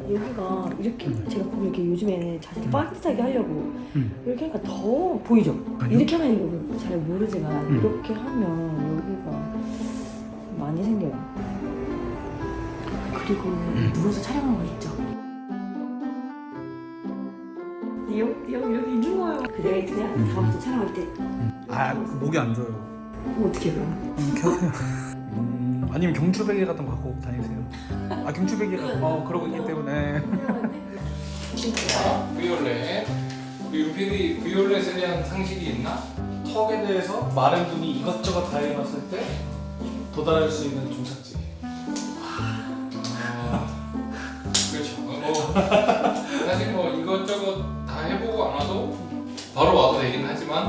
여기가 이렇게 제가 보면 이렇게 요즘에는 자세를 빠듯하게 하려고 음. 이렇게 하니까 더 보이죠? 아니요. 이렇게 하면 여기 잘 모르지만 음. 이렇게 하면 여기가 많이 생겨요. 그리고 누워서 촬영한 거 있죠? 여기, 여기, 여기 있는 거예요. 그 내가 있잖아. 다음 주 촬영할 때 아 목이 안 좋아요. 그럼 어떻게 해요? 하세요. 음, 아니면 경추베개 같은 거 갖고 다니세요. 아 경추베개가 어 그러고 있기 때문에. 자, 비올렛. 유피디 비올렛에 대한 상식이 있나? 턱에 대해서 마른 분이 이것저것 다 해봤을 때 도달할 수 있는 종착지. 어, 그렇죠. 뭐사 바로 와도 되긴 하지만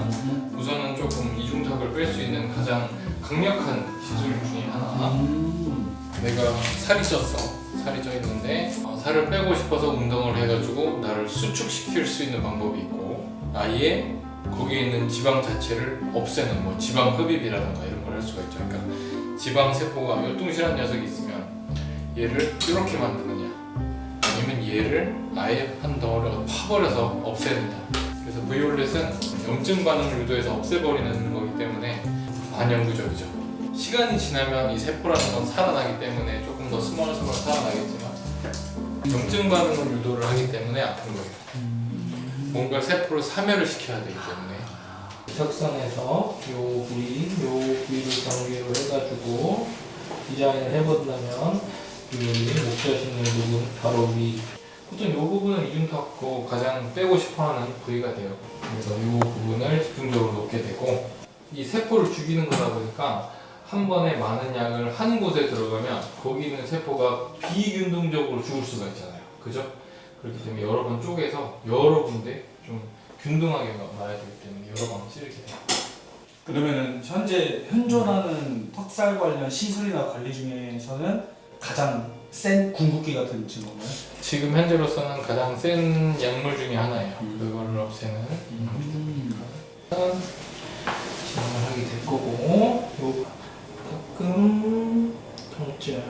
우선은 조금 이중턱을 뺄 수 있는 가장 강력한 시술 중에 하나. 음. 내가 살이 쪘어. 살이 쪄 있는데 어, 살을 빼고 싶어서 운동을 해가지고 나를 수축시킬 수 있는 방법이 있고 아예 거기에 있는 지방 자체를 없애는 뭐 지방 흡입이라든가 이런 걸 할 수가 있죠. 그러니까 지방 세포가 열동실한 녀석이 있으면 얘를 이렇게 만드느냐 아니면 얘를 아예 한 덩어리로 파버려서 없애느냐 그래서 브이올렛은 염증 반응을 유도해서 없애버리는 거기 때문에 반영구적이죠. 시간이 지나면 이 세포라는 건 살아나기 때문에 조금 더 스멀스멀 살아나겠지만 염증 반응을 유도를 하기 때문에 아픈 거예요. 뭔가 세포를 사멸을 시켜야 되기 때문에. 척선에서 요 부위, 요 부위를 경계로 해가지고 디자인을 해본다면 이 목젖 있는 부분 바로 위 보통 이 부분은 이중턱 그 가장 빼고 싶어하는 부위가 돼요. 그래서 이 부분을 집중적으로 놓게 되고 이 세포를 죽이는 거다 보니까 한 번에 많은 약을 한 곳에 들어가면 거기 있는 세포가 비균등적으로 죽을 수가 있잖아요. 그죠? 그렇기 때문에 여러 번 쪼개서 여러 군데 좀 균등하게 놔야 되기 때문에 여러 번 찌르게 돼요. 그러면은 현재 현존하는 턱살 관련 시술이나 관리 중에서는 가장 센 궁극기 같은 증거인가요? 지금 현재로서는 가장 센 약물 중에 하나예요. 음. 그거를 없애는 음. 일단 진행을 하게 될 거고 요 가끔 통증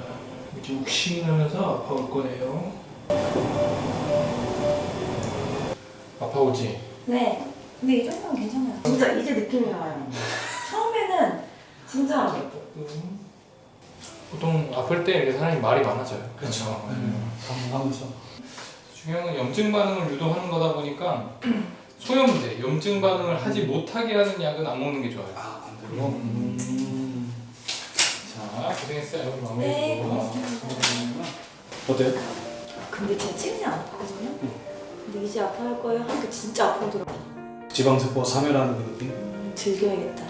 이제 욱신하면서 아파올 거예요. 아파오지? 네. 근데 이 정도면 괜찮아요. 진짜 이제 느낌이 와요. 처음에는 진짜 조금 보통 아플 때 이렇게 사람이 말이 많아져요. 그렇죠. 음. 방황하면서 중요한 건 염증 반응을 유도하는 거다 보니까 소염제, 염증 반응을 하지 못하게 하는 약은 안 먹는 게 좋아요. 아 반대로. 음. 자, 고생했어요. 마무리 네. 어때요? 근데 제가 지금은 안 아팠거든요. 근데 이제 아파할 거예요. 하니까 진짜 아프더라고요. 지방세포 사멸하는 그 느낌? 음, 즐겨야겠다.